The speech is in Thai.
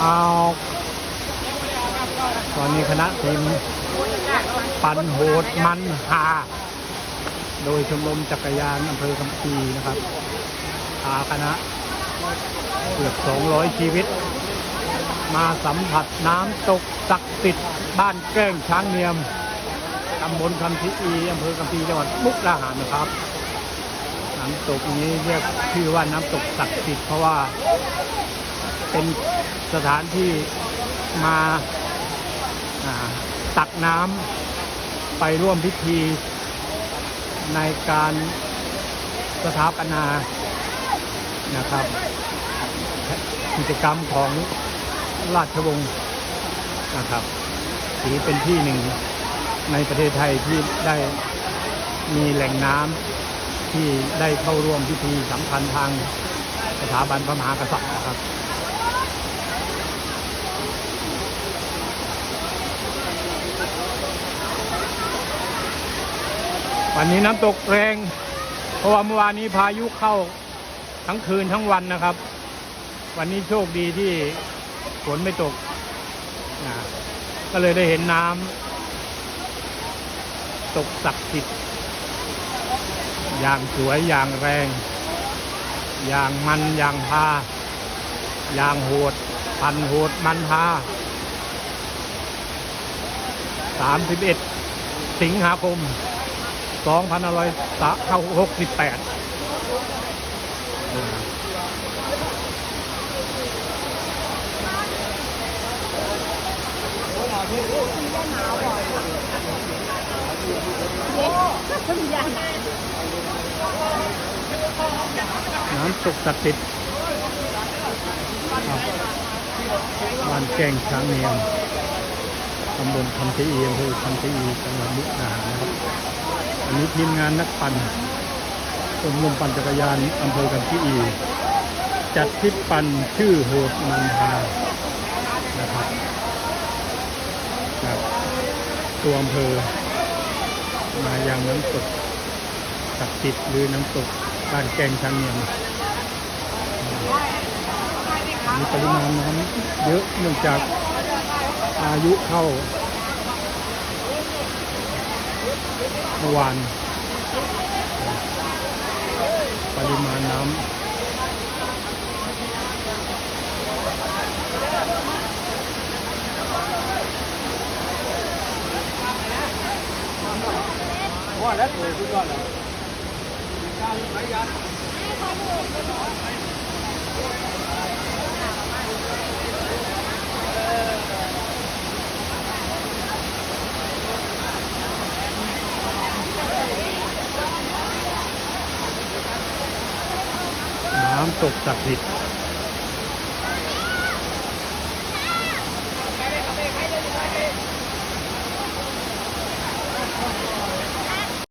เอาตอนนี้คณะทีมปันโหดมันหา โดยชมรมจักรยานอำเภอคำปีนะครับพาคณะเกือบ 200 ชีวิต มาสัมผัสน้ำตกศักดิ์สิทธิ์บ้านแกล้งช้างเนียมตำบลคำทิอีอำเภอคำปีจังหวัดมุกดาหารนะครับน้ำตกนี้เรียกชื่อว่าน้ำตกศักดิ์สิทธิ์เพราะว่า เป็นสถานที่มาาตักน้ำไปร่วมพิธีในการสถาปนานะครับ กิจกรรมของราชวงศ์นะครับถือเป็นที่หนึ่งในประเทศไทยที่ได้มีแหล่งน้ำที่ได้เข้าร่วมพิธีสำคัญทางสถาบันพระมหากษัตริย์นะครับ วันนี้น้ำตกแรง เพราะว่าเมื่อวานนี้พายุเข้าทั้งคืนทั้งวันนะครับ วันนี้โชคดีที่ฝนไม่ตกนะก็เลยได้เห็นน้ำตกศักดิ์สิทธิ์อย่างสวยอย่างแรง อย่างมันอย่างพาอย่างโหดพันโหดมันพา31 สิงหาคม 2568น้ำตกศักดิ์สิทธิ์ครับบ้านแก่งช้างเนียมตำบลคำชะอีอำเภอคำชะอีจังหวัดมุกดาหารนะครับ อันนี้ทีมงานนักปั่นชมรมปั่นจักรยานอำเภอคำชะอี จัดทริปปั่นชื่อโหดมันพานะครับจากตัวอำเภอ มายังน้ำตกศักดิ์สิทธิ์หรือน้ำตกบ้านแกงช้างเนียมมีปริมาณน้ำเยอะเนื่องจากอายุเข้า เมื่อวาน ปริมาณน้ำว่าแล้วตัวสุดยอดเลย น้ำตกศักดิ์สิทธิ์